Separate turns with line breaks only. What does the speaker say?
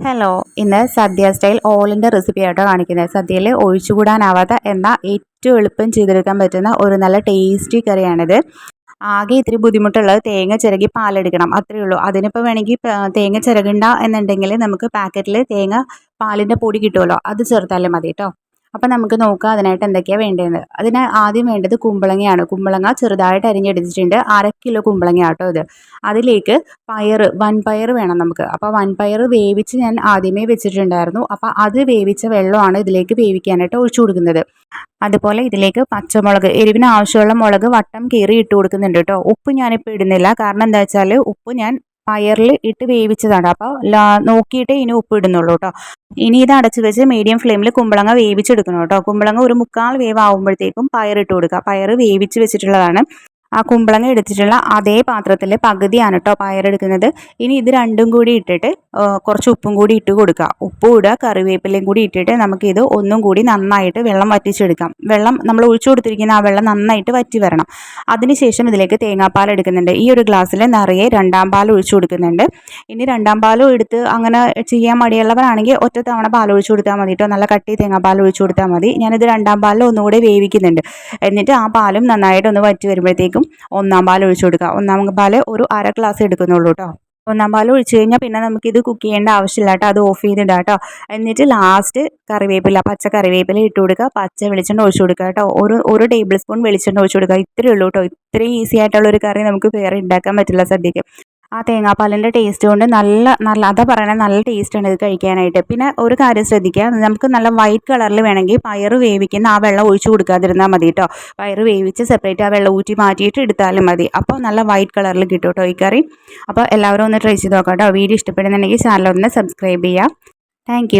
Hello ഇന്ന് സദ്യ style ഓളിന്റെ recipe ആയിട്ടോ കാണിക്കുന്നത് സദ്യയിൽ ഒഴിച്ചുകൂടാനാവാത്ത എന്ന ഏറ്റവും എളുപ്പം ചെയ്തെടുക്കാൻ പറ്റുന്ന ഒരു നല്ല ടേസ്റ്റി കറിയാണിത്. ആകെ ഇത്തിരി ബുദ്ധിമുട്ടുള്ളത് തേങ്ങ ചിരകി പാലെടുക്കണം അത്രയേ ഉള്ളൂ. അതിനിപ്പോൾ വേണമെങ്കിൽ തേങ്ങ ചിരകണ്ട എന്നുണ്ടെങ്കിൽ നമുക്ക് പാക്കറ്റിൽ തേങ്ങ പാലിന്റെ പൊടി കിട്ടുമല്ലോ അത് ചേർത്താലും മതി കേട്ടോ അപ്പം നമുക്ക് നോക്കാം അതിനായിട്ട് എന്തൊക്കെയാണ് വേണ്ടതെന്ന്. അതിന് ആദ്യം വേണ്ടത് കുമ്പളങ്ങയാണ്. കുമ്പളങ്ങ ചെറുതായിട്ട് അരിഞ്ഞെടുത്തിട്ടുണ്ട്. അര കിലോ കുമ്പളങ്ങ ആട്ടോ ഇത്. അതിലേക്ക് പയർ വൻപയർ വേണം നമുക്ക്. അപ്പോൾ വൻപയർ വേവിച്ച് ഞാൻ ആദ്യമേ വെച്ചിട്ടുണ്ടായിരുന്നു. അപ്പോൾ അത് വേവിച്ച വെള്ളമാണ് ഇതിലേക്ക് വേവിക്കാനായിട്ട് ഒഴിച്ചു കൊടുക്കുന്നത്. അതുപോലെ ഇതിലേക്ക് പച്ചമുളക് എരിവിന് ആവശ്യമുള്ള മുളക് വട്ടം കീറി ഇട്ട് കൊടുക്കുന്നുണ്ട് കേട്ടോ. ഉപ്പ് ഞാനിപ്പോൾ ഇടുന്നില്ല. കാരണം എന്താ വെച്ചാൽ ഉപ്പ് ഞാൻ പയറിൽ ഇട്ട് വേവിച്ചതാണ്. അപ്പോൾ നോക്കിയിട്ടേ ഇനി ഉപ്പ് ഇടുന്നുള്ളൂ കേട്ടോ ഇനി ഇത് അടച്ചു വെച്ച് മീഡിയം ഫ്ലെയിമിൽ കുമ്പളങ്ങ വേവിച്ചെടുക്കണം കേട്ടോ കുമ്പളങ്ങ ഒരു മുക്കാൽ വേവ് ആകുമ്പോഴത്തേക്കും പയർ ഇട്ട് കൊടുക്കുക. പയർ വേവിച്ച് വെച്ചിട്ടുള്ളതാണ്. ആ കുമ്പളങ്ങ എടുത്തിട്ടുള്ള അതേ പാത്രത്തിൽ പകുതിയാണ് കേട്ടോ പയറെടുക്കുന്നത് ഇനി ഇത് രണ്ടും കൂടി ഇട്ടിട്ട് കുറച്ച് ഉപ്പും കൂടി ഇട്ട് കൊടുക്കുക ഉപ്പും ഇടുക കറിവേപ്പിലയും കൂടി ഇട്ടിട്ട് നമുക്കിത് ഒന്നും കൂടി നന്നായിട്ട് വെള്ളം വറ്റിച്ചെടുക്കാം. വെള്ളം നമ്മൾ ഒഴിച്ചു കൊടുത്തിരിക്കുന്ന ആ വെള്ളം നന്നായിട്ട് വറ്റി വരണം. അതിനുശേഷം ഇതിലേക്ക് തേങ്ങാപ്പാൽ എടുക്കുന്നുണ്ട്. ഈ ഒരു ഗ്ലാസ്സിൽ നിറയെ രണ്ടാം പാൽ ഒഴിച്ചു കൊടുക്കുന്നുണ്ട്. ഇനി രണ്ടാം പാലും എടുത്ത് അങ്ങനെ ചെയ്യാൻ മടിയുള്ളവരാണെങ്കിൽ ഒറ്റ തവണ പാൽ ഒഴിച്ചു കൊടുത്താൽ മതി കേട്ടോ നല്ല കട്ടി തേങ്ങാപ്പാൽ ഒഴിച്ചു കൊടുത്താൽ മതി. ഞാനിത് രണ്ടാം പാലിൽ ഒന്നുകൂടെ വേവിക്കുന്നുണ്ട്. എന്നിട്ട് ആ പാലും നന്നായിട്ട് ഒന്ന് വറ്റി വരുമ്പോഴത്തേക്കും ആകുമ്പോഴത്തേക്കും ഒന്നാം പാൽ ഒഴിച്ചു കൊടുക്കുക. ഒന്നാം പാൽ ഒരു അര ഗ്ലാസ് എടുക്കുന്നുള്ളൂ കേട്ടോ ഒന്നാം പാൽ ഒഴിച്ചു കഴിഞ്ഞാൽ പിന്നെ നമുക്കിത് കുക്ക് ചെയ്യേണ്ട ആവശ്യമില്ല കേട്ടോ അത് ഓഫ് ചെയ്തിടാം കേട്ടോ എന്നിട്ട് ലാസ്റ്റ് കറിവേപ്പില പച്ച കറിവേപ്പില ഇട്ട് കൊടുക്കുക. പച്ച വെളിച്ചെണ്ണ ഒഴിച്ചു കൊടുക്കുക കേട്ടോ ഒരു ഒരു ടേബിൾ സ്പൂൺ വെളിച്ചെണ്ണ ഒഴിച്ചു കൊടുക്കുക. ഇത്രയേ ഉള്ളൂ കേട്ടോ ഇത്രയും ഈസി ആയിട്ടുള്ള ഒരു കറി നമുക്ക് വേറെ ഉണ്ടാക്കാൻ പറ്റില്ല സദ്യക്ക്. ആ തേങ്ങാപ്പാലിന്റെ ടേസ്റ്റ് കൊണ്ട് നല്ല നല്ല അതാ പറയണത് നല്ല ടേസ്റ്റ് ടേസ്റ്റാണ് ഇത് കഴിക്കാനായിട്ട്. പിന്നെ ഒരു കാര്യം ശ്രദ്ധിക്കുക നമുക്ക് നല്ല വൈറ്റ് കളറിൽ വേണമെങ്കിൽ പയർ വേവിക്കുന്ന ആ വെള്ളം ഒഴിച്ചു കൊടുക്കാതിരുന്നാൽ മതി കേട്ടോ പയർ വേവിച്ച് സെപ്പറേറ്റ് ആ വെള്ളം ഊറ്റി മാറ്റിയിട്ട് എടുത്താലും മതി. അപ്പോൾ നല്ല വൈറ്റ് കളറിൽ കിട്ടും കേട്ടോ ഈ കറി. അപ്പോൾ എല്ലാവരും ഒന്ന് ട്രൈ ചെയ്ത് നോക്കാം കേട്ടോ വീഡിയോ ഇഷ്ടപ്പെടുന്നുണ്ടെങ്കിൽ ചാനൽ ഒന്ന് സബ്സ്ക്രൈബ് ചെയ്യുക താങ്ക്